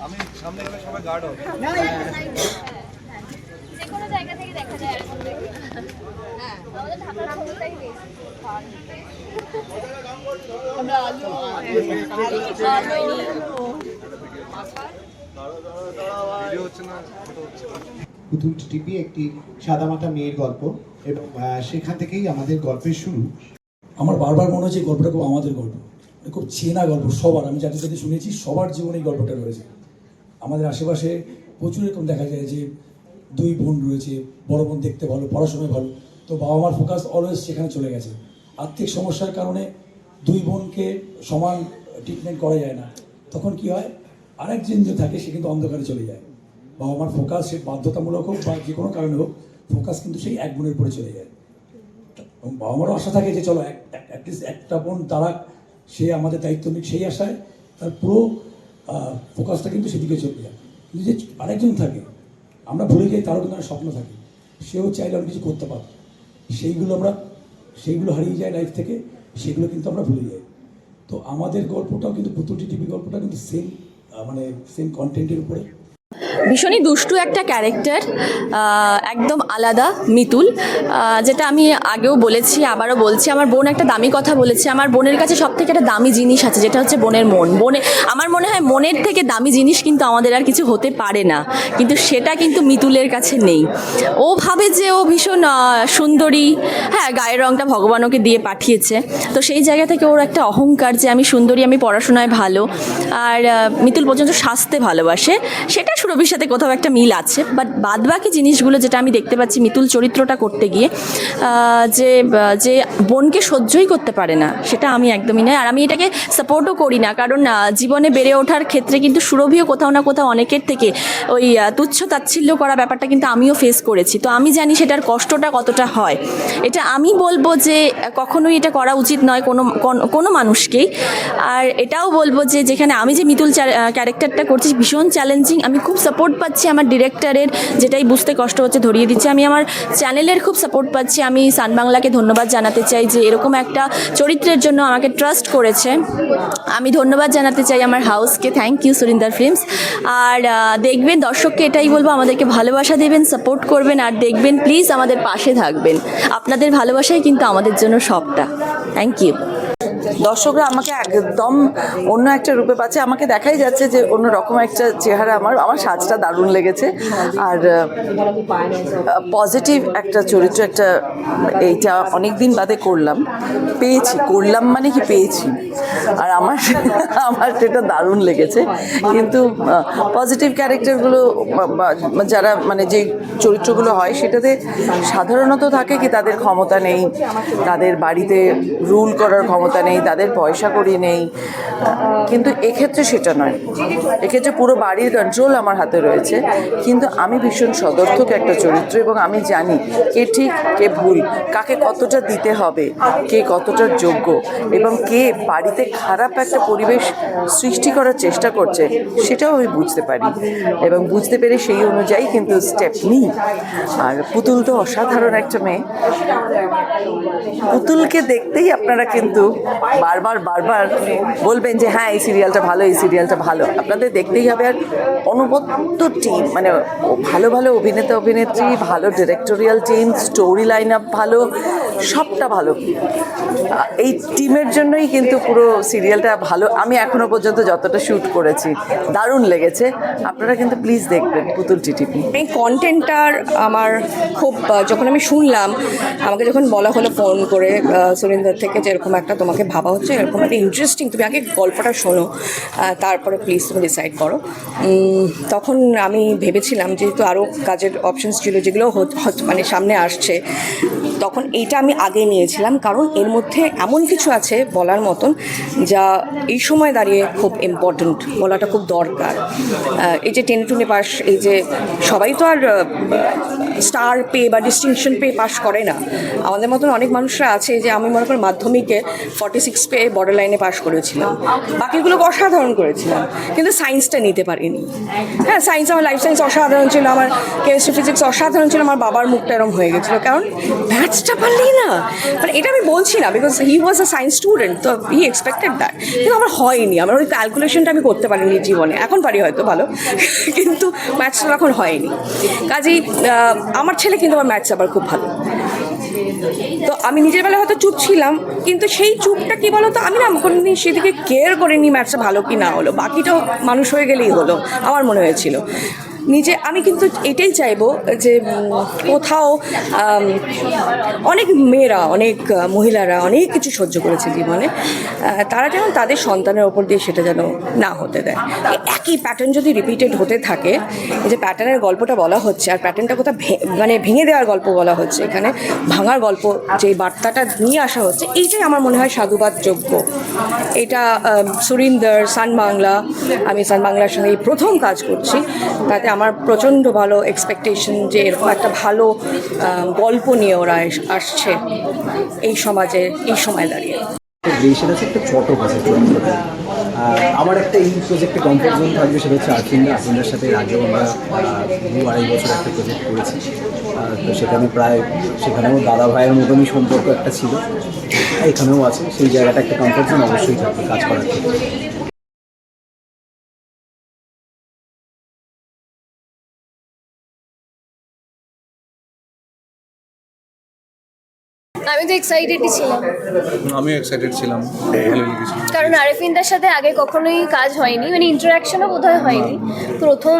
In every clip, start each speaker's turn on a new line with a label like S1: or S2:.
S1: আমি সামনে গেলে সবাই গার্ড হবে
S2: যে কোনো জায়গা থেকে দেখা যায় এরকম দেখি হ্যাঁ আমাদের ঢাকার খবরটাই বেশি
S1: ভিডিও হচ্ছে না ফটো হচ্ছে
S3: পুতুল টিপি একটি সাদামাটা মেয়ের গল্প এবং সেখান থেকেই আমাদের গল্পের শুরু।
S4: আমার বারবার মনে হচ্ছে গল্পটা খুব আমাদের গল্প। মানে খুব চেনা গল্প, সবার। আমি যাদের সাথে শুনেছি, সবার জীবনে এই গল্পটা রয়েছে। আমাদের আশেপাশে প্রচুর এরকম দেখা যায় যে দুই বোন রয়েছে, বড় বোন দেখতে ভালো, পড়াশোনায় ভালো। তো বাবা মার ফোকাস অলওয়েজ সেখানে চলে গেছে। আর্থিক সমস্যার কারণে দুই বোনকে সমান ট্রিটমেন্ট করা যায় না। তখন কি হয়? আরেকজন যে থাকে, সে কিন্তু অন্ধকারে চলে যায়। বাবা মার ফোকাস সে বাধ্যতামূলক হোক বা যে কোনো কারণে হোক ফোকাস কিন্তু সেই এক বোনের উপরে চলে যায়। এবং বাবা মারও আশা থাকে যে চলো অ্যাটলিস্ট একটা বোন তারা সে আমাদের দায়িত্ব নিক সেই আশায়। তার পুরো ফোকাসটা কিন্তু সেদিকে চলে যায়। কিন্তু যে আরেকজন থাকে, আমরা ভুলে যাই, তারও কিন্তু স্বপ্ন থাকে। সেও চাইলে অনেক কিছু করতে পারত। সেইগুলো আমরা, সেইগুলো হারিয়ে যায় লাইফ থেকে, সেগুলো কিন্তু আমরা ভুলে যাই। তো আমাদের গল্পটাও কিন্তু পুতুলটি টিভি গল্পটা কিন্তু সেম মানে সেম কন্টেন্টের উপরে।
S5: ভীষণই দুষ্টু একটা ক্যারেক্টার একদম আলাদা, মিতুল যেটা আমি আগেও বলেছি, আবারও বলছি, আমার বোন একটা দামি কথা বলেছে, আমার বোনের কাছে সব থেকে একটা দামি জিনিস আছে, যেটা হচ্ছে বোনের মন। বনে, আমার মনে হয় মনের থেকে দামি জিনিস কিন্তু আমাদের আর কিছু হতে পারে না, কিন্তু সেটা কিন্তু মিতুলের কাছে নেই। ও ভাবে যে ও ভীষণ সুন্দরী হ্যাঁ গায়ের রঙটা ভগবান ওকে দিয়ে পাঠিয়েছে, তো সেই জায়গা থেকে ওর একটা অহংকার যে আমি সুন্দরী, আমি পড়াশোনায় ভালো, আর মিতুল পর্যন্ত সাজতে ভালোবাসে, সেটা সুরভির সাথে কোথাও একটা মিল আছে বাট বাদবাকি জিনিসগুলো যেটা আমি দেখতে পাচ্ছি মিতুল চরিত্রটা করতে গিয়ে যে যে বোনকে সহ্যই করতে পারে না, সেটা আমি একদমই নয়। আর আমি এটাকে সাপোর্টও করি না, কারণ জীবনে বেড়ে ওঠার ক্ষেত্রে কিন্তু সুরভিও কোথাও না কোথাও অনেকের থেকে ওই তুচ্ছ তাচ্ছিল্য করা ব্যাপারটা কিন্তু আমিও ফেস করেছি। তো আমি জানি সেটার কষ্টটা কতটা হয়। এটা আমি বলব যে, কখনোই এটা করা উচিত নয় কোনো কোনো মানুষকেই। আর এটাও বলব যে, যেখানে আমি যে মিতুল ক্যারেক্টারটা করছি, ভীষণ চ্যালেঞ্জিং আমি খুব সাপোর্ট পাচ্ছি আমার ডিরেক্টরের যেটাই বুঝতে কষ্ট হচ্ছে ধরিয়ে দিচ্ছে। আমি আমার চ্যানেলের খুব সাপোর্ট পাচ্ছি। আমি সান বাংলাকে ধন্যবাদ জানাতে চাই যে এরকম একটা চরিত্রের জন্য আমাকে ট্রাস্ট করেছে। আমি ধন্যবাদ জানাতে চাই আমার হাউসকে থ্যাংক ইউ সুরিন্দার ফিল্মস আর দেখবেন, দর্শককে এটাই বলব, আমাদেরকে ভালোবাসা দেবেন সাপোর্ট করবেন, আর দেখবেন প্লিজ আমাদের পাশে থাকবেন। আপনাদের ভালোবাসাই কিন্তু আমাদের জন্য সবটা। থ্যাংক ইউ
S6: দর্শকরা আমাকে একদম অন্য একটা রূপে পাচ্ছে। আমাকে দেখাই যাচ্ছে যে অন্য রকম একটা চেহারা আমার আমার সাজটা দারুণ লেগেছে। আর পজিটিভ একটা চরিত্র একটা, এইটা অনেক দিন বাদে করলাম। পেয়েছি, করলাম মানে কি পেয়েছি। আর আমার আমার সেটা দারুণ লেগেছে। কিন্তু পজিটিভ ক্যারেক্টারগুলো যারা মানে যে চরিত্রগুলো হয় সেটাতে সাধারণত থাকে কি তাদের ক্ষমতা নেই। তাদের বাড়িতে রুল করার ক্ষমতা নেই। তাদের পয়সা করি নেই। কিন্তু এক্ষেত্রে সেটা নয়। এক্ষেত্রে পুরো বাড়ির কন্ট্রোল আমার হাতে রয়েছে। কিন্তু আমি ভীষণ সদর্থক একটা চরিত্র এবং আমি জানি কে ঠিক, কে ভুল, কাকে কতটা দিতে হবে, কে কতটা যোগ্য এবং কে বাড়িতে খারাপ একটা পরিবেশ সৃষ্টি করার চেষ্টা করছে, সেটাও আমি বুঝতে পারি। এবং বুঝতে পেরে সেই অনুযায়ী কিন্তু স্টেপ নিই। আর পুতুল তো অসাধারণ একটা মেয়ে। পুতুলকে দেখতেই আপনারা কিন্তু বারবার বারবার বলবেন যে হ্যাঁ এই সিরিয়ালটা ভালো এই সিরিয়ালটা ভালো। আপনাদের দেখতেই হবে আর অনুবদ্ধ টিম মানে ভালো ভালো অভিনেতা অভিনেত্রী ভালো directorial team story line up ভালো সবটা ভালো। এই টিমের জন্যই কিন্তু পুরো সিরিয়ালটা ভালো। আমি এখনও পর্যন্ত যতটা শ্যুট করেছি দারুণ লেগেছে। আপনারা কিন্তু প্লিজ দেখবেন পুতুল টিটিপি।
S7: এই কন্টেন্টটার আমার খুব যখন আমি শুনলাম আমাকে যখন বলা হলো ফোন করে সুরিন্দর থেকে যে এরকম একটা তোমাকে ভাবা হচ্ছে, এরকম একটা ইন্টারেস্টিং তুমি আগে গল্পটা শোনো তারপরে প্লিজ তুমি ডিসাইড করো। তখন আমি ভেবেছিলাম যেহেতু আরও কাজের অপশানস ছিল, যেগুলো মানে সামনে আসছে, তখন এইটা আমি আগে নিয়েছিলাম, কারণ এর মধ্যে এমন কিছু আছে বলার মতন, যা এই সময় দাঁড়িয়ে খুব ইম্পর্ট্যান্ট বলাটা খুব দরকার। এই যে টেন টুনে পাস এই যে সবাই তো আর স্টার পে বা ডিস্টিংশন পে পাস করে না। আমাদের মতন অনেক মানুষরা আছে যে আমি মনে করি মাধ্যমিকে ফর্টি সিক্স পে বর্ডার লাইনে পাস করেছিলাম। বাকিগুলো অসাধারণ করেছিলাম, কিন্তু সায়েন্সটা নিতে পারিনি। হ্যাঁ সায়েন্স আমার লাইফ সায়েন্স অসাধারণ ছিল, আমার কেমিস্ট্রি ফিজিক্স অসাধারণ ছিল, আমার বাবার মুখটা এরম হয়ে গেছিল, কারণ ম্যাথসটা পারলেই না। মানে এটা আমি বলছি না because he was a science student তো হি এক্সপেক্টেড দ্যাট কিন্তু আমার হয়নি, আমার ওই ক্যালকুলেশনটা আমি করতে পারিনি জীবনে। এখন পারি হয়তো ভালো, কিন্তু ম্যাথসটা তখন হয়নি। কাজেই আমার ছেলে কিন্তু আমার ম্যাথস আবার খুব ভালো। তো আমি নিজের বেলা হয়তো চুপ ছিলাম, কিন্তু সেই চুপটা কি বলো তো আমি না কোনোদিন সেদিকে কেয়ার করিনি ম্যাথসটা ভালো কি না হলো। বাকিটাও মানুষ হয়ে গেলেই হলো, আমার মনে হয়েছিল। নিজে আমি কিন্তু এটাই চাইব যে কোথাও অনেক মেয়েরা, অনেক মহিলারা অনেক কিছু সহ্য করেছে জীবনে। তারা যেন তাদের সন্তানের ওপর দিয়ে সেটা যেন না হতে দেয়। একই প্যাটার্ন যদি রিপিটেড হতে থাকে যে প্যাটার্নের গল্পটা বলা হচ্ছে, আর প্যাটার্নটা কোথাও মানে ভেঙে দেওয়ার গল্প বলা হচ্ছে, এখানে ভাঙার গল্প যে বার্তাটা নিয়ে আসা হচ্ছে এইটাই আমার মনে হয় সাধুবাদযোগ্য এটা সুরিন্দর সান বাংলা আমি সান বাংলার সঙ্গে প্রথম কাজ করছি, তাতে আমার প্রচণ্ড ভালো এক্সপেকটেশন যে এরকম একটা ভালো গল্প নিয়ে ওরা আসছে এই সমাজে, এই সময় দাঁড়িয়ে।
S8: গ্রেসের আছে একটা চটক আছে আমার একটা এই প্রজেক্টে কমফোর্ট জোন থাকবে সেটা হচ্ছে আর্থিনদা আর্থিনদার সাথে আগেও আমরা দু আড়াই বছর একটা প্রজেক্ট করেছি। তো সেখানে প্রায়, সেখানেও দাদা ভাইয়ের মতনই সম্পর্ক একটা ছিল। এখানেও আছে। সেই জায়গাটা একটা কমফোর্ট অবশ্যই থাকবে কাজ করার
S2: আমি তো এক্সাইটেডই ছিলাম।
S1: আমিও এক্সাইটেড ছিলাম। ভালো লেগেছে
S2: কারণ আরেফিনদার সাথে আগে কখনোই কাজ হয়নি মানে ইন্টারাকশনও বোধহয় হয়নি। প্রথম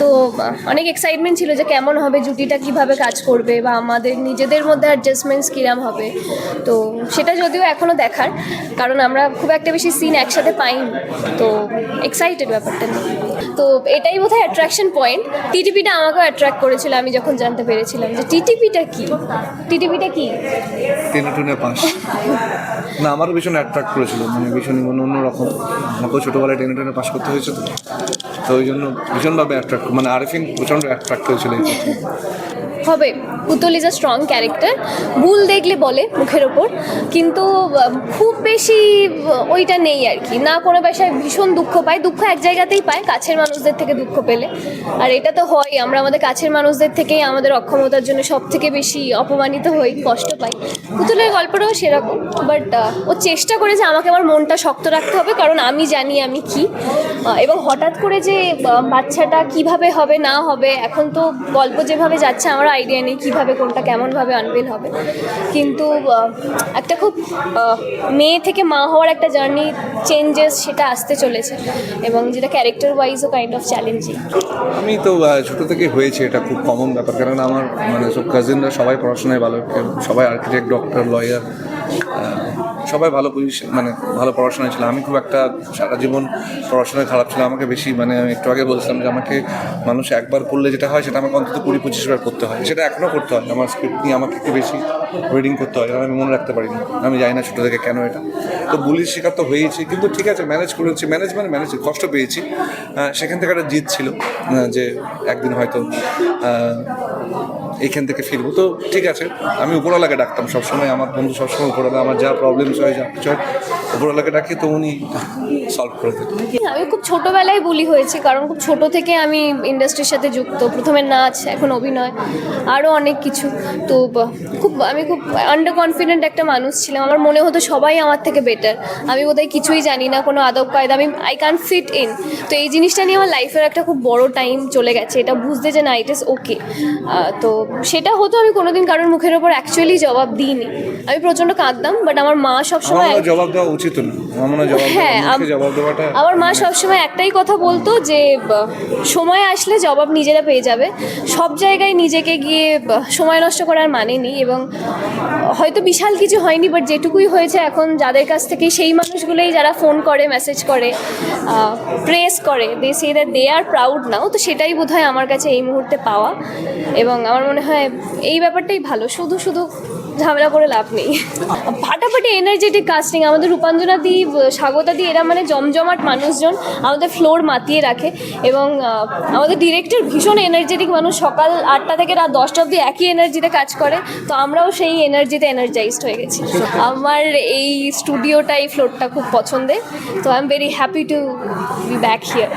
S2: তো অনেক এক্সাইটমেন্ট ছিল যে কেমন হবে জুটিটা কীভাবে কাজ করবে বা আমাদের নিজেদের মধ্যে অ্যাডজাস্টমেন্টস কিরাম হবে। তো সেটা যদিও এখনও দেখার কারণ আমরা খুব একটা বেশি সিন একসাথে পাইনি। তো এক্সাইটেড ব্যাপারটা নিয়ে। তো এটাই বোধহয় অ্যাট্রাকশন পয়েন্ট টিটিপিটা আমাকেও অ্যাট্রাক্ট করেছিল, আমি যখন জানতে পেরেছিলাম যে টিটিপিটা কি? টিটিপিটা কি?
S1: টেনে টুনে পাস। না, আমারও ভীষণ অ্যাট্রাক্ট করেছিল মানে ভীষণ মানে অন্যরকম আমাকেও ছোটোবেলায় টেনে টেনে পাস করতে হয়েছে তো। তো ওই জন্য ভীষণভাবে অ্যাট্রাক্ট মানে আরিফিন প্রচণ্ড অ্যাট্রাক্ট হয়েছিল।
S2: হবে। পুতুল ইজ আ স্ট্রং ক্যারেক্টার ভুল দেখলে বলে মুখের ওপর। কিন্তু খুব বেশি ওইটা নেই আর কি। না কোনো পেশায় ভীষণ দুঃখ পায়। দুঃখ এক জায়গাতেই পায়, কাছের মানুষদের থেকে দুঃখ পেলে। আর এটা তো হয়, আমরা আমাদের কাছের মানুষদের থেকেই আমাদের অক্ষমতার জন্য সব থেকে বেশি অপমানিত হই, কষ্ট পাই। পুতুলের গল্পটাও সেরকম বাট ও চেষ্টা করে যে আমাকে আমার মনটা শক্ত রাখতে হবে, কারণ আমি জানি আমি কি। এবং হঠাৎ করে যে বাচ্চাটা কীভাবে হবে, না হবে, এখন তো গল্প যেভাবে যাচ্ছে, আমার আইডিয়া নেই কীভাবে কোনটা কেমনভাবে আনভেল হবে। কিন্তু একটা খুব মেয়ে থেকে মা হওয়ার একটা জার্নি চেঞ্জেস সেটা আসতে চলেছে এবং যেটা ক্যারেক্টার ওয়াইজও কাইন্ড অফ চ্যালেঞ্জিং
S1: আমি তো ছোটো থেকে হয়েছে এটা খুব কমন ব্যাপার। কারণ আমার মানে সব কাজিনরা সবাই পড়াশোনায় ভালো। সবাই আর্কিটেক্ট ডক্টর লয়ার সবাই ভালো পজিশন মানে ভালো পড়াশোনায় ছিল। আমি খুব একটা সারা জীবন পড়াশোনায় খারাপ ছিল আমাকে বেশি মানে আমি একটু আগে বলছিলাম যে আমাকে মানুষ একবার করলে যেটা হয়, সেটা আমাকে অন্তত কুড়ি পঁচিশ বার করতে হয়। সেটা এখনও করতে হয়। আমার স্ক্রিপ্ট নিয়ে আমাকে একটু বেশি রিডিং করতে হয়। আমি মনে রাখতে পারি না আমি জানি না ছোটো থেকে কেন এটা। তো বুলির শিকার তো হয়েছি কিন্তু ঠিক আছে ম্যানেজ করেছি ম্যানেজ মানে ম্যানেজ কষ্ট পেয়েছি। সেখান থেকে একটা জিত ছিল যে একদিন হয়তো এইখান থেকে ফিরবো। তো ঠিক আছে, আমি উপরওয়ালাকে ডাকতাম সবসময়, আমার বন্ধু সবসময় উপরওয়ালা, আমার যা প্রবলেমস হয়, যা কিছু হয়, উপরওয়ালাকে ডাকি, তো উনি সলভ করে দেন
S2: আমি খুব ছোটোবেলায় বুলি হয়েছি কারণ খুব ছোট থেকে আমি ইন্ডাস্ট্রির সাথে যুক্ত। প্রথমে নাচ এখন অভিনয় আরও অনেক কিছু। তো খুব আমি খুব আন্ডার কনফিডেন্ট একটা মানুষ ছিলাম। আমার মনে হতো সবাই আমার থেকে বেটার আমি বোধহয় কিছুই জানি না কোনো আদব কায়দা আমি আই ক্যান ফিট ইন তো এই জিনিসটা নিয়ে আমার লাইফের একটা খুব বড় টাইম চলে গেছে। এটা বুঝতে যে না ইট ইস ওকে তো সেটা হতো আমি কোনোদিন কারোর মুখের ওপর অ্যাকচুয়ালি জবাব দিইনি। আমি প্রচণ্ড কাঁদতাম বাট আমার মা সবসময়
S1: জবাব দেওয়া উচিত না। হয়
S2: আমার মা সবসময় একটাই কথা বলতো যে সময় আসলে জবাব নিজেরা পেয়ে যাবে। সব জায়গায় নিজেকে গিয়ে সময় নষ্ট করার মানে নেই এবং হয়তো বিশাল কিছু হয়নি বাট যেটুকুই হয়েছে এখন যাদের কাছ থেকে সেই মানুষগুলোই যারা ফোন করে মেসেজ করে প্রেস করে দে সে দে আর প্রাউড নাও তো সেটাই বোধহয় আমার কাছে এই মুহূর্তে পাওয়া। এবং আমার মনে হয় এই ব্যাপারটাই ভালো। শুধু শুধু ঝামেলা করে লাভ নেই। ফাটাফাটি এনার্জেটিক কাস্টিং আমাদের রূপাঞ্জনা দি, স্বাগতা দি, এরা মানে জমজমাট মানুষজন আমাদের ফ্লোর মাতিয়ে রাখে এবং আমাদের ডিরেক্টর ভীষণ এনার্জেটিক মানুষ। সকাল আটটা থেকে রাত দশটা অবধি একই এনার্জিতে কাজ করে, তো আমরাও সেই এনার্জিতে এনার্জাইজড হয়ে গেছি। আমার এই স্টুডিওটা এই ফ্লোরটা খুব পছন্দের, তো I am very happy to be back here